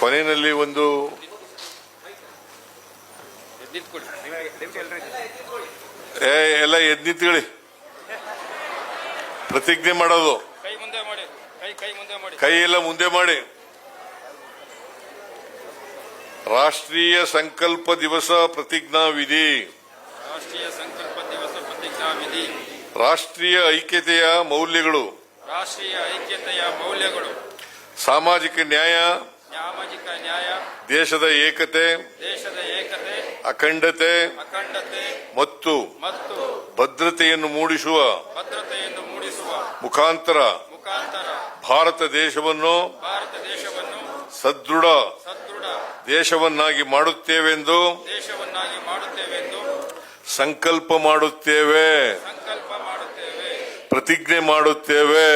ಕೊನೆಯಲ್ಲಿ ಒಂದು ಏ ಎಲ್ಲ ಎದ್ ನಿಂತ್ಕೊಳ್ಳಿ ಪ್ರತಿಜ್ಞೆ ಮಾಡೋದು. ಕೈ ಎಲ್ಲ ಮುಂದೆ ಮಾಡಿ. ರಾಷ್ಟ್ರೀಯ ಸಂಕಲ್ಪ ದಿವಸ ಪ್ರತಿಜ್ಞಾ ವಿಧಿ ರಾಷ್ಟ್ರೀಯ ಸಂಕಲ್ಪ ದಿವಸ ಪ್ರತಿಜ್ಞಾ ವಿಧಿ ರಾಷ್ಟ್ರೀಯ ಐಕ್ಯತೆಯ ಮೌಲ್ಯಗಳು. ರಾಷ್ಟ್ರೀಯ ಐಕ್ಯತೆಯ ಮೌಲ್ಯಗಳು. ಸಾಮಾಜಿಕ ನ್ಯಾಯ. ಸಾಮಾಜಿಕ ನ್ಯಾಯ ದೇಶದ ಏಕತೆ ದೇಶದ ಏಕತೆ ಅಖಂಡತೆ ಅಖಂಡತೆ ಮತ್ತು ಮತ್ತು ಭದ್ರತೆಯನ್ನು ಮೂಡಿಸುವ ಭದ್ರತೆಯನ್ನು ಮೂಡಿಸುವ ಮುಖಾಂತರ ಮುಖಾಂತರ ಭಾರತ ದೇಶವನ್ನು ಭಾರತ ದೇಶವನ್ನು ಸದೃಢ ಸದೃಢ ದೇಶವನ್ನಾಗಿ ಮಾಡುತ್ತೇವೆಂದು ದೇಶವನ್ನಾಗಿ ಮಾಡುತ್ತೇವೆಂದು ಸಂಕಲ್ಪ ಮಾಡುತ್ತೇವೆ. ಸಂಕಲ್ಪ ಮಾಡುತ್ತೇವೆ. ಪ್ರತಿಜ್ಞೆ ಮಾಡುತ್ತೇವೆ.